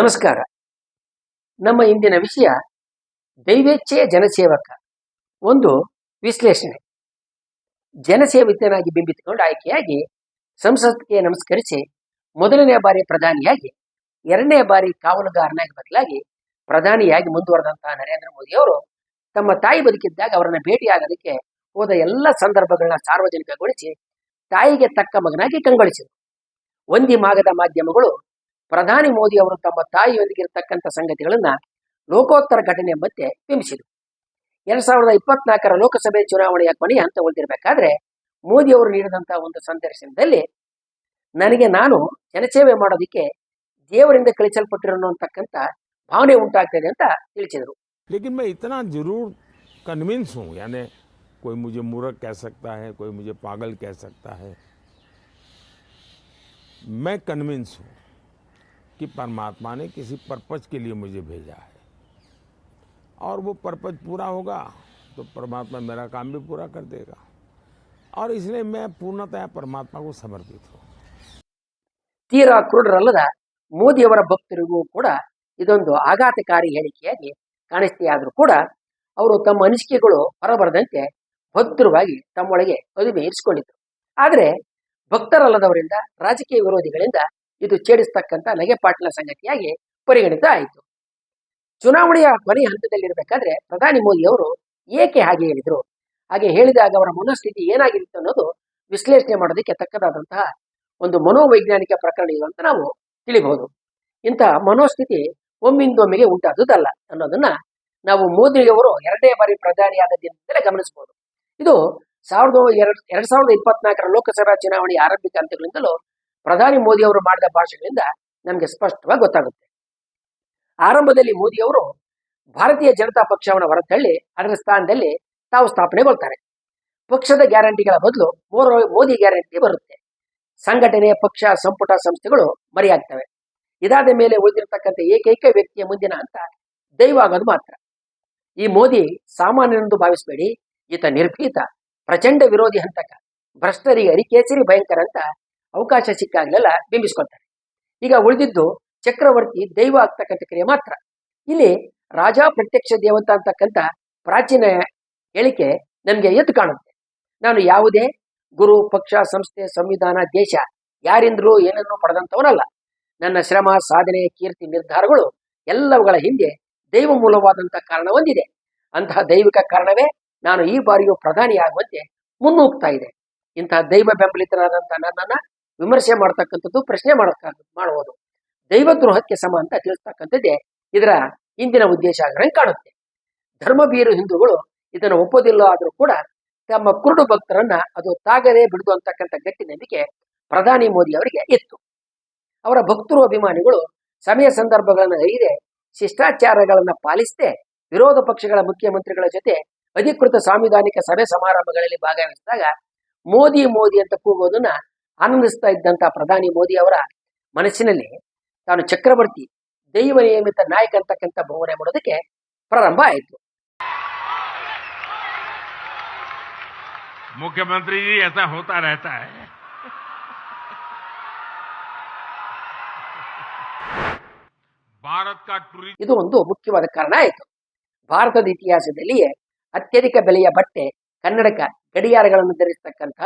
ನಮಸ್ಕಾರ. ನಮ್ಮ ಇಂದಿನ ವಿಷಯ ದೈವೇಚ್ಛೆಯ ಜನಸೇವಕ. ಒಂದು ವಿಶ್ಲೇಷಣೆ. ಜನಸೇವಿತನಾಗಿ ಬಿಂಬಿಸಿಕೊಂಡು ಆಯ್ಕೆಯಾಗಿ ಸಂಸತ್ಗೆ ನಮಸ್ಕರಿಸಿ ಮೊದಲನೇ ಬಾರಿ ಪ್ರಧಾನಿಯಾಗಿ, ಎರಡನೇ ಬಾರಿ ಕಾವಲುಗಾರನಾಗಿ ಬದಲಾಗಿ ಪ್ರಧಾನಿಯಾಗಿ ಮುಂದುವರೆದಂತಹ ನರೇಂದ್ರ ಮೋದಿಯವರು ತಮ್ಮ ತಾಯಿ ಬದುಕಿದ್ದಾಗ ಅವರನ್ನು ಭೇಟಿಯಾಗೋದಕ್ಕೆ ಹೋದ ಎಲ್ಲ ಸಂದರ್ಭಗಳನ್ನ ಸಾರ್ವಜನಿಕಗೊಳಿಸಿ ತಾಯಿಗೆ ತಕ್ಕ ಮಗನಾಗಿ ಕಂಗೊಳಿಸಿದರು. ಒಂದಿ ಮಾಗದ ಮಾಧ್ಯಮಗಳು ಪ್ರಧಾನಿ ಮೋದಿ ಅವರು ತಮ್ಮ ತಾಯಿಯೊಂದಿಗೆ ಇರತಕ್ಕಂಥ ಸಂಗತಿಗಳನ್ನ ಲೋಕೋತ್ತರ ಘಟನೆ ಎಂಬಂತೆ ಬಿಂಬಿಸಿದರು ಎರಡ್ ಸಾವಿರದ ಇಪ್ಪತ್ನಾಲ್ಕರ ಲೋಕಸಭೆ ಚುನಾವಣೆಯ ಕೊನೆಯ ಹಂತ ಉಳಿದಿರಬೇಕಾದ್ರೆ ಮೋದಿ ಅವರು ನೀಡಿದಂತಹ ಒಂದು ಸಂದರ್ಶನದಲ್ಲಿ ನನಗೆ ನಾನು ಜನಸೇವೆ ಮಾಡೋದಕ್ಕೆ ದೇವರಿಂದ ಕಳಿಸಲ್ಪಟ್ಟಿರೋನು ಅಂತಕ್ಕಂಥ ಭಾವನೆ ಉಂಟಾಗ್ತದೆ ಅಂತ ತಿಳಿಸಿದರು लेकिन मैं इतना जरूर कन्विंस हूँ यानी कोई मुझे मूर्ख कह सकता है कोई मुझे पागल कह सकता है मैं कन्विंस हूँ कि परमात्मा ने किसी पर्पज के लिए मुझे भेजा है और वो पर्पज पूरा होगा तो परमात्मा मेरा काम भी पूरा कर देगा और इसलिए मैं पूर्णतः परमात्मा को समर्पित हूँ ತೀರಾ ಕುರುಡರಲ್ಲದ ಮೋದಿಯವರ ಭಕ್ತರಿಗೂ ಕೂಡ ಇದೊಂದು ಆಘಾತಕಾರಿ ಹೇಳಿಕೆಯಾಗಿ ಕಾಣಿಸ್ತೆಯಾದರೂ ಕೂಡ ಅವರು ತಮ್ಮ ಅನಿಸಿಕೆಗಳು ಹೊರಬರದಂತೆ ಭದ್ರವಾಗಿ ತಮ್ಮೊಳಗೆ ಅದುಮೆ ಇರಿಸಿಕೊಂಡಿದ್ರು ಆದರೆ ಭಕ್ತರಲ್ಲದವರಿಂದ ರಾಜಕೀಯ ವಿರೋಧಿಗಳಿಂದ ಇದು ಛೇಡಿಸ್ತಕ್ಕಂಥ ನಗೆಪಾಟಿನ ಸಂಗತಿಯಾಗಿ ಪರಿಗಣಿತ ಆಯಿತು ಚುನಾವಣೆಯ ಕೊನೆಯ ಹಂತದಲ್ಲಿರಬೇಕಾದ್ರೆ ಪ್ರಧಾನಿ ಮೋದಿ ಅವರು ಏಕೆ ಹಾಗೆ ಹೇಳಿದರು? ಹಾಗೆ ಹೇಳಿದಾಗ ಅವರ ಮನಸ್ಥಿತಿ ಏನಾಗಿತ್ತು ಅನ್ನೋದು ವಿಶ್ಲೇಷಣೆ ಮಾಡೋದಕ್ಕೆ ತಕ್ಕದಾದಂತಹ ಒಂದು ಮನೋವೈಜ್ಞಾನಿಕ ಪ್ರಕರಣ ಇದು ಅಂತ ನಾವು ತಿಳಿಬಹುದು. ಇಂತಹ ಮನೋಸ್ಥಿತಿ ಒಮ್ಮಿಂದೊಮ್ಮೆಗೆ ಉಂಟಾದುದಲ್ಲ ಅನ್ನೋದನ್ನ ನಾವು ಮೋದಿಯವರು ಎರಡನೇ ಬಾರಿ ಪ್ರಧಾನಿಯಾದ ದಿನದಿಂದಲೇ ಗಮನಿಸಬಹುದು. ಇದು ಸಾವಿರದ ಎರಡ್ ಎರಡ್ ಸಾವಿರದ ಇಪ್ಪತ್ನಾಲ್ಕರ ಲೋಕಸಭಾ ಚುನಾವಣೆಯ ಆರಂಭಿಕ ಹಂತಗಳಿಂದಲೂ ಪ್ರಧಾನಿ ಮೋದಿ ಅವರು ಮಾಡಿದ ಭಾಷಣಗಳಿಂದ ನಮಗೆ ಸ್ಪಷ್ಟವಾಗಿ ಗೊತ್ತಾಗುತ್ತೆ. ಆರಂಭದಲ್ಲಿ ಮೋದಿ ಅವರು ಭಾರತೀಯ ಜನತಾ ಪಕ್ಷವನ್ನು ಹೊರತಳ್ಳಿ ಅದರ ಸ್ಥಾನದಲ್ಲಿ ತಾವು ಸ್ಥಾಪನೆಗೊಳ್ತಾರೆ. ಪಕ್ಷದ ಗ್ಯಾರಂಟಿಗಳ ಬದಲು ಮೋದಿ ಗ್ಯಾರಂಟಿ ಬರುತ್ತೆ. ಸಂಘಟನೆ, ಪಕ್ಷ, ಸಂಪುಟ ಸಂಸ್ಥೆಗಳು ಮರೆಯಾಗ್ತವೆ. ಇದಾದ ಮೇಲೆ ಉಳಿದಿರತಕ್ಕಂಥ ಏಕೈಕ ವ್ಯಕ್ತಿಯ ಮುಂದಿನ ಅಂತ ದೈವ ಆಗೋದು ಮಾತ್ರ. ಈ ಮೋದಿ ಸಾಮಾನ್ಯನೆಂದು ಭಾವಿಸಬೇಡಿ, ಈತ ನಿರ್ಭೀತ, ಪ್ರಚಂಡ ವಿರೋಧಿ ಹಂತಕ, ಭ್ರಷ್ಟರಿಗೆ ಅರಿಕೇಸರಿ ಭಯಂಕರ ಅಂತ ಅವಕಾಶ ಸಿಕ್ಕಾಗಲೆಲ್ಲ ಬಿಂಬಿಸ್ಕೊಳ್ತಾರೆ. ಈಗ ಉಳಿದಿದ್ದು ಚಕ್ರವರ್ತಿ ದೈವ ಆಗ್ತಕ್ಕಂಥ ಕ್ರಿಯೆ ಮಾತ್ರ. ಇಲ್ಲಿ ರಾಜ ಪ್ರತ್ಯಕ್ಷ ದೇವತ ಅಂತಕ್ಕಂಥ ಪ್ರಾಚೀನ ಹೇಳಿಕೆ ನಮಗೆ ಎದ್ದು ಕಾಣುತ್ತೆ. ನಾನು ಯಾವುದೇ ಗುರು, ಪಕ್ಷ, ಸಂಸ್ಥೆ, ಸಂವಿಧಾನ, ದೇಶ ಯಾರಿಂದಲೂ ಏನನ್ನೂ ಪಡೆದಂಥವನಲ್ಲ. ನನ್ನ ಶ್ರಮ, ಸಾಧನೆ, ಕೀರ್ತಿ, ನಿರ್ಧಾರಗಳು ಎಲ್ಲವುಗಳ ಹಿಂದೆ ದೈವ ಮೂಲವಾದಂಥ ಕಾರಣ ಹೊಂದಿದೆ. ಅಂತಹ ದೈವಿಕ ಕಾರಣವೇ ನಾನು ಈ ಬಾರಿಯೂ ಪ್ರಧಾನಿಯಾಗುವಂತೆ ಮುನ್ನುಗ್ತಾ ಇದೆ. ಇಂತಹ ದೈವ ಬೆಂಬಲಿತರಾದಂಥ ನನ್ನನ್ನ ವಿಮರ್ಶೆ ಮಾಡ್ತಕ್ಕಂಥದ್ದು, ಪ್ರಶ್ನೆ ಮಾಡಕ್ಕ ಮಾಡುವುದು. ದೈವದ್ರೋಹಕ್ಕೆ ಸಮ ಅಂತ ತಿಳಿಸ್ತಕ್ಕಂಥದ್ದೇ ಇದರ ಇಂದಿನ ಉದ್ದೇಶ ಆಗಿರಂಗೆ ಕಾಣುತ್ತೆ. ಧರ್ಮಬೀರು ಹಿಂದೂಗಳು ಇದನ್ನು ಒಪ್ಪೋದಿಲ್ಲ ಆದರೂ ಕೂಡ ತಮ್ಮ ಕುರುಡು ಭಕ್ತರನ್ನ ಅದು ತಾಗದೆ ಬಿಡುದು ಅಂತಕ್ಕಂಥ ಗಟ್ಟಿ ನಂಬಿಕೆ ಪ್ರಧಾನಿ ಮೋದಿ ಅವರಿಗೆ ಇತ್ತು. ಅವರ ಭಕ್ತರು ಅಭಿಮಾನಿಗಳು ಸಮಯ ಸಂದರ್ಭಗಳನ್ನು ಅರಿಯದೆ ಶಿಷ್ಟಾಚಾರಗಳನ್ನು ಪಾಲಿಸದೆ ವಿರೋಧ ಪಕ್ಷಗಳ ಮುಖ್ಯಮಂತ್ರಿಗಳ ಜೊತೆ ಅಧಿಕೃತ ಸಾಂವಿಧಾನಿಕ ಸಭೆ ಸಮಾರಂಭಗಳಲ್ಲಿ ಭಾಗವಹಿಸಿದಾಗ ಮೋದಿ ಮೋದಿ ಅಂತ ಕೂಗೋದನ್ನ ಆನಂದಿಸ್ತಾ ಇದ್ದಂತ ಪ್ರಧಾನಿ ಮೋದಿ ಅವರ ಮನಸ್ಸಿನಲ್ಲಿ ತಾನು ಚಕ್ರವರ್ತಿ ದೈವ ನಿಯಮಿತ ನಾಯಕ ಅಂತಕ್ಕಂಥ ಭಾವನೆ ಮಾಡೋದಕ್ಕೆ ಪ್ರಾರಂಭ ಆಯಿತು मुख्यमंत्री जी ऐसा होता रहता है भारत का टूरिज्म ಇದು ಒಂದು ಮುಖ್ಯವಾದ ಕಾರಣ ಆಯಿತು ಭಾರತದ ಇತಿಹಾಸದಲ್ಲಿಯೇ ಅತ್ಯಧಿಕ ಬೆಲೆಯ ಬಟ್ಟೆ ಕನ್ನಡಕ ಗಡಿಯಾರಗಳನ್ನು ಧರಿಸತಕ್ಕಂಥ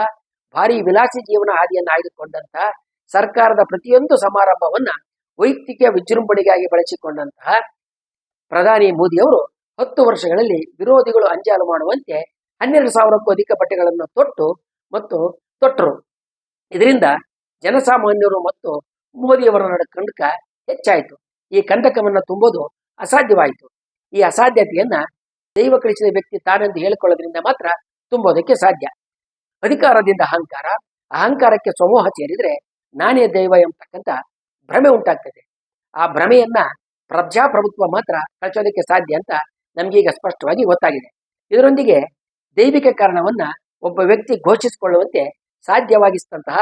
ಭಾರಿ ವಿಲಾಸಿ ಜೀವನ ಹಾದಿಯನ್ನು ಆಯ್ದುಕೊಂಡಂತಹ ಸರ್ಕಾರದ ಪ್ರತಿಯೊಂದು ಸಮಾರಂಭವನ್ನ ವೈಯಕ್ತಿಕ ವಿಜೃಂಭಣೆಗಾಗಿ ಬಳಸಿಕೊಂಡಂತಹ ಪ್ರಧಾನಿ ಮೋದಿಯವರು ಹತ್ತು ವರ್ಷಗಳಲ್ಲಿ ವಿರೋಧಿಗಳು ಅಂಜಾಲು ಮಾಡುವಂತೆ ಹನ್ನೆರಡು ಸಾವಿರಕ್ಕೂ ಅಧಿಕ ಬಟ್ಟೆಗಳನ್ನು ತೊಟ್ಟು ಮತ್ತು ತೊಟ್ಟರು. ಇದರಿಂದ ಜನಸಾಮಾನ್ಯರು ಮತ್ತು ಮೋದಿಯವರ ನಡುವೆ ಕಂಡಕ ಹೆಚ್ಚಾಯಿತು. ಈ ಕಂದಕವನ್ನು ತುಂಬೋದು ಅಸಾಧ್ಯವಾಯಿತು. ಈ ಅಸಾಧ್ಯತೆಯನ್ನ ದೈವ ಕಳಿಸಿದ ವ್ಯಕ್ತಿ ತಾನೆಂದು ಹೇಳಿಕೊಳ್ಳೋದ್ರಿಂದ ಮಾತ್ರ ತುಂಬೋದಕ್ಕೆ ಸಾಧ್ಯ. ಅಧಿಕಾರದಿಂದ ಅಹಂಕಾರ, ಅಹಂಕಾರಕ್ಕೆ ಸಮೂಹ ಸೇರಿದ್ರೆ ನಾನೇ ದೈವ ಎಂಬತಕ್ಕಂಥ ಭ್ರಮೆ ಉಂಟಾಗ್ತದೆ. ಆ ಭ್ರಮೆಯನ್ನ ಪ್ರಜಾಪ್ರಭುತ್ವ ಮಾತ್ರ ಕಳಿಸೋದಕ್ಕೆ ಸಾಧ್ಯ ಅಂತ ನಮ್ಗೀಗ ಸ್ಪಷ್ಟವಾಗಿ ಗೊತ್ತಾಗಿದೆ. ಇದರೊಂದಿಗೆ ದೈವಿಕ ಕಾರಣವನ್ನ ಒಬ್ಬ ವ್ಯಕ್ತಿ ಘೋಷಿಸಿಕೊಳ್ಳುವಂತೆ ಸಾಧ್ಯವಾಗಿಸಿದಂತಹ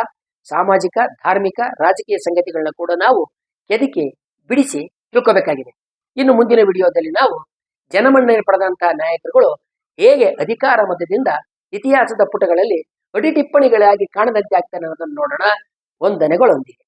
ಸಾಮಾಜಿಕ, ಧಾರ್ಮಿಕ, ರಾಜಕೀಯ ಸಂಗತಿಗಳನ್ನ ಕೂಡ ನಾವು ಕೆದಕಿ ಬಿಡಿಸಿ ತಿಳ್ಕೋಬೇಕಾಗಿದೆ. ಇನ್ನು ಮುಂದಿನ ವಿಡಿಯೋದಲ್ಲಿ ನಾವು ಜನಮನ್ನಣೆ ಪಡೆದಂತಹ ನಾಯಕರುಗಳು ಹೇಗೆ ಅಧಿಕಾರ ಮಧ್ಯದಿಂದ ಇತಿಹಾಸದ ಪುಟಗಳಲ್ಲಿ ಅಡಿಟಿಪ್ಪಣಿಗಳಾಗಿ ಕಾಣದಂತೆ ಆಗ್ತಾನೆ ಅನ್ನೋದನ್ನು ನೋಡೋಣ. ವಂದನೆಗಳೊಂದಿಗೆ.